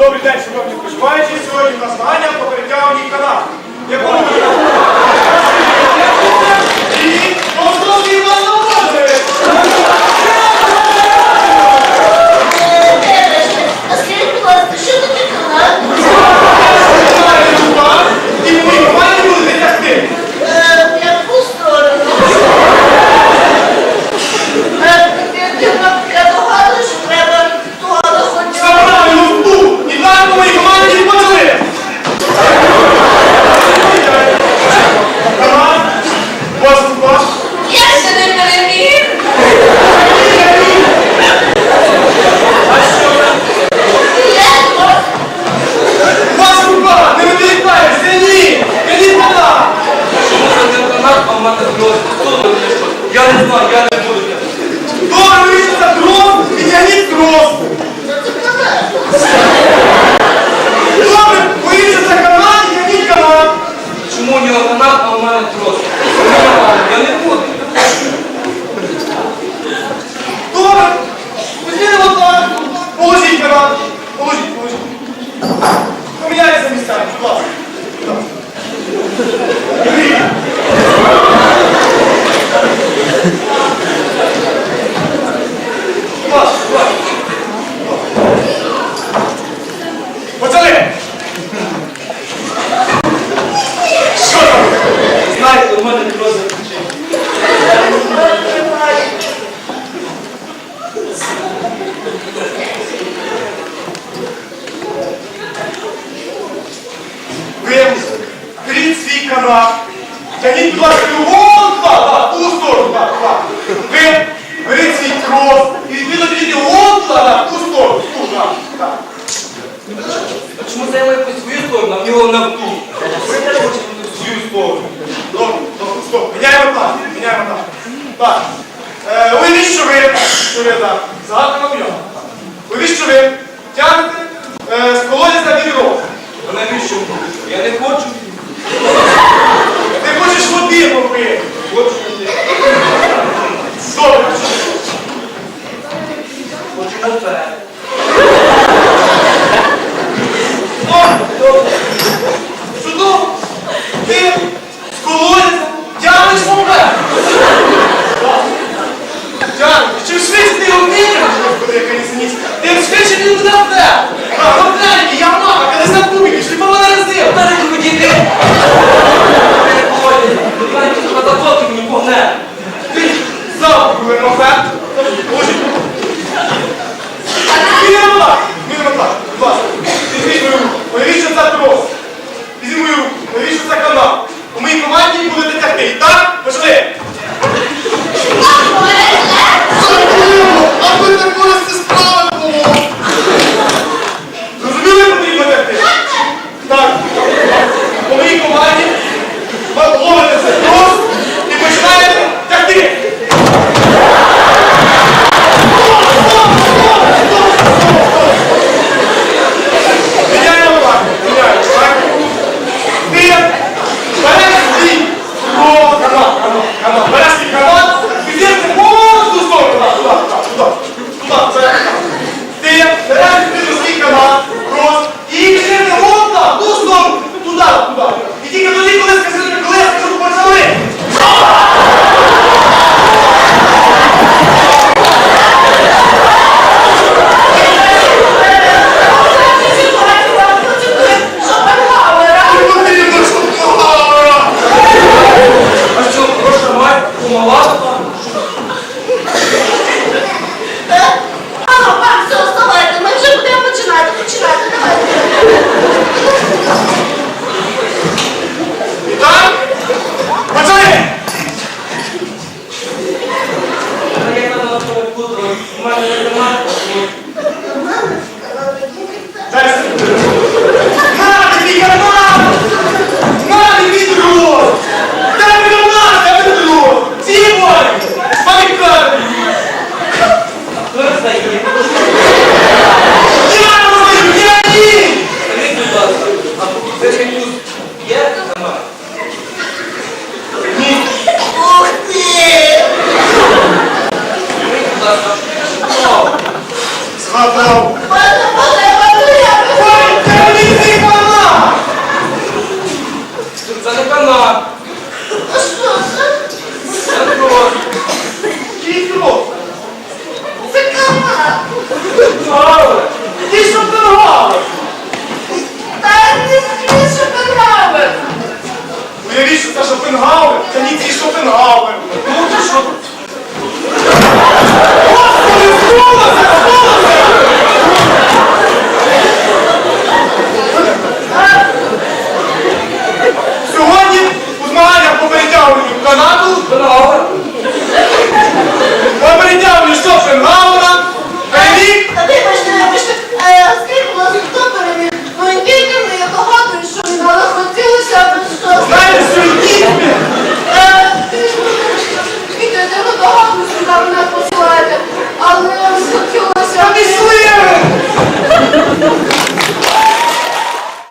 Добрий день, шановні проживаючі. Сьогодні у нас змагання по перетягуванні канату. Ficaram devagar канат. Тягніть, будь ласка, вон туди, ту сторону, так, так. Ви беріть свій крос і відповідно тягніть вон туди, ту сторону, ту, так, так. А чому це по свою сторону, а його на ту? Ви теж хочете в свою сторону. Добре, добре, стоп. Міняємо так, міняємо так. Так. Е, уявіть, що ви, що ви так, загадка на уяву. Уявіть, що ви тягнете е, з колодязя відро. А навіщо? Я не хочу. Ти хочеш води попити. Хочу. Добре. Хочу мопед. О, добре. Чудово. Ти з колодязя тягнеш. Так. Тягнеш. Чим швидше ти вмієш, господи, тим швидше він буде. Так, впер, я мама, коли за кубики, шліпова на розділ. Та не ходіти. Не ходять. Давай, ти мені погне. Ти завтра буде కనుక మా